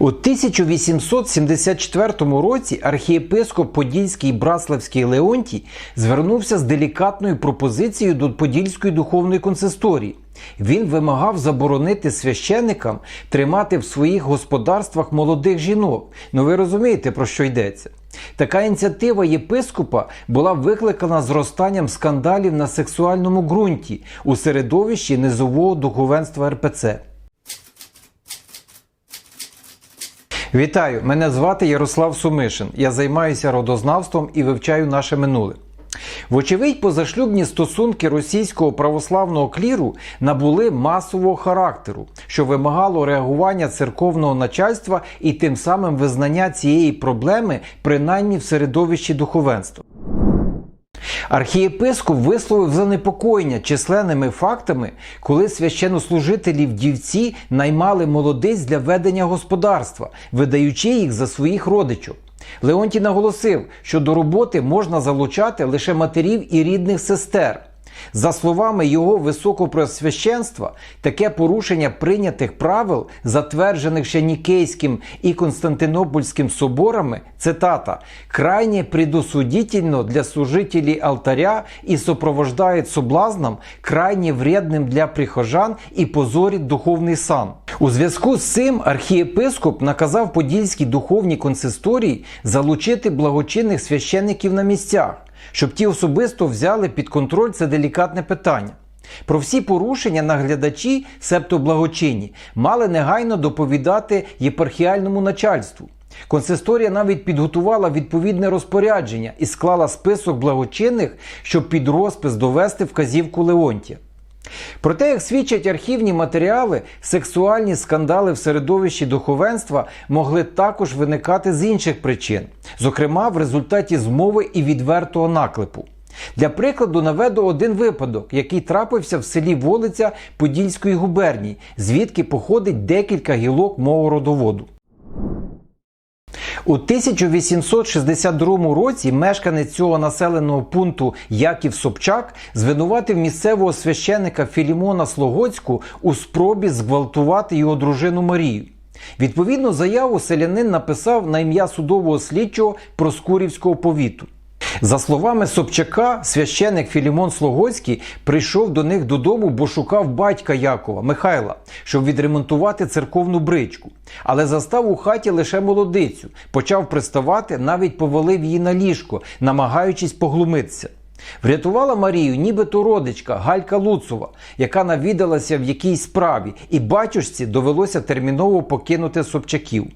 У 1874 році архієпископ Подільський Браславський Леонтій звернувся з делікатною пропозицією до Подільської духовної консисторії. Він вимагав заборонити священикам тримати в своїх господарствах молодих жінок. Ну ви розумієте, про що йдеться? Така ініціатива єпископа була викликана зростанням скандалів на сексуальному ґрунті у середовищі низового духовенства РПЦ. Вітаю! Мене звати Ярослав Сумишин. Я займаюся родознавством і вивчаю наше минуле. Вочевидь, позашлюбні стосунки російського православного кліру набули масового характеру, що вимагало реагування церковного начальства і тим самим визнання цієї проблеми принаймні в середовищі духовенства. Архієпископ висловив занепокоєння численними фактами, коли священнослужителі вдівці дівці наймали молодиць для ведення господарства, видаючи їх за своїх родичів. Леонтій наголосив, що до роботи можна залучати лише матерів і рідних сестер. За словами його високопресвященства, таке порушення прийнятих правил, затверджених ще Нікейським і Константинопольським соборами, цитата, крайне предосудительно для служителей алтаря і сопровождает соблазном, крайне вредним для прихожан і позорить духовний сан. У зв'язку з цим архієпископ наказав Подільській духовній консисторії залучити благочинних священників на місцях щоб ті особисто взяли під контроль це делікатне питання. Про всі порушення наглядачі, себто благочинні, мали негайно доповідати єпархіальному начальству. Консисторія навіть підготувала відповідне розпорядження і склала список благочинних, щоб під розпис довести вказівку Леонтія. Проте, як свідчать архівні матеріали, сексуальні скандали в середовищі духовенства могли також виникати з інших причин, зокрема в результаті змови і відвертого наклепу. Для прикладу наведу один випадок, який трапився в селі Волиця Подільської губернії, звідки походить декілька гілок мого родоводу. У 1862 році мешканець цього населеного пункту Яків Собчак звинуватив місцевого священика Філімона Слогоцьку у спробі зґвалтувати його дружину Марію. Відповідну заяву селянин написав на ім'я судового слідчого Проскурівського повіту. За словами Собчака, священик Філімон Слогоцький прийшов до них додому, бо шукав батька Якова Михайла, щоб відремонтувати церковну бричку. Але застав у хаті лише молодицю, почав приставати, навіть повалив її на ліжко, намагаючись поглумитися. Врятувала Марію, нібито родичка Галька Луцова, яка навідалася в якійсь справі, і батюшці довелося терміново покинути Собчаків.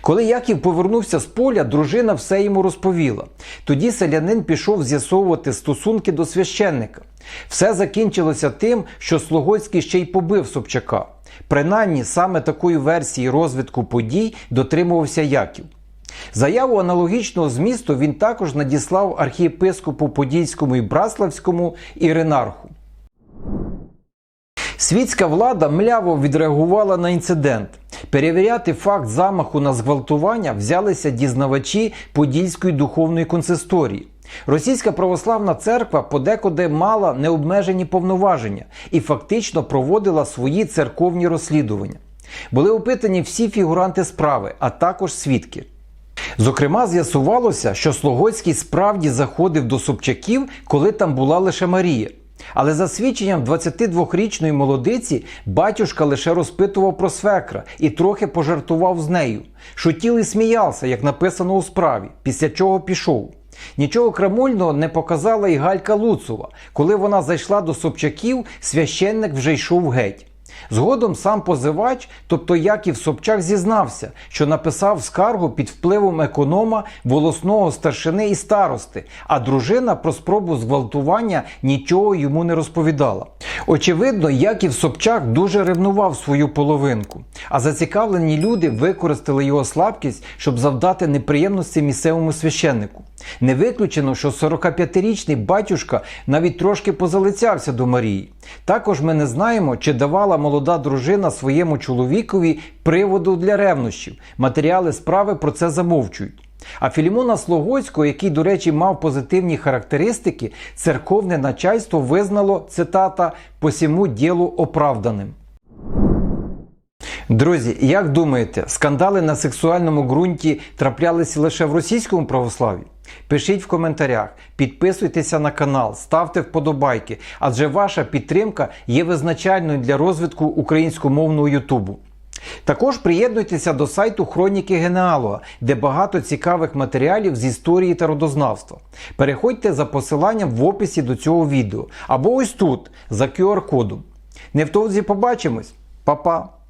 Коли Яків повернувся з поля, дружина все йому розповіла. Тоді селянин пішов з'ясовувати стосунки до священника. Все закінчилося тим, що Слогоцький ще й побив Собчака. Принаймні, саме такої версії розвитку подій дотримувався Яків. Заяву аналогічного змісту він також надіслав архієпископу Подільському і Браславському Іринарху. Світська влада мляво відреагувала на інцидент. Перевіряти факт замаху на зґвалтування взялися дізнавачі Подільської духовної консисторії. Російська православна церква подекуди мала необмежені повноваження і фактично проводила свої церковні розслідування. Були опитані всі фігуранти справи, а також свідки. Зокрема, з'ясувалося, що Слогоцький справді заходив до Собчаків, коли там була лише Марія. Але за свідченням 22-річної молодиці батюшка лише розпитував про свекра і трохи пожартував з нею. Шутів і сміявся, як написано у справі, після чого пішов. Нічого крамольного не показала і Галька Луцова. Коли вона зайшла до Собчаків, священник вже йшов геть. Згодом сам позивач, тобто Яків Собчак, зізнався, що написав скаргу під впливом економа, волосного старшини і старости, а дружина про спробу зґвалтування нічого йому не розповідала. Очевидно, Яків Собчак дуже ревнував свою половинку, а зацікавлені люди використали його слабкість, щоб завдати неприємності місцевому священнику. Не виключено, що 45-річний батюшка навіть трошки позалицявся до Марії. Також ми не знаємо, чи давала молода дружина своєму чоловікові приводу для ревнощів. Матеріали справи про це замовчують. А Філімона Слогоцького, який, до речі, мав позитивні характеристики, церковне начальство визнало цитата сьому ділу оправданим. Друзі, як думаєте, скандали на сексуальному ґрунті траплялися лише в російському православ'ї? Пишіть в коментарях, підписуйтеся на канал, ставте вподобайки, адже ваша підтримка є визначальною для розвитку українськомовного Ютубу. Також приєднуйтеся до сайту Хроніки Генеалога, де багато цікавих матеріалів з історії та родознавства. Переходьте за посиланням в описі до цього відео або ось тут за QR-кодом. Невдовзі побачимось, Па-па!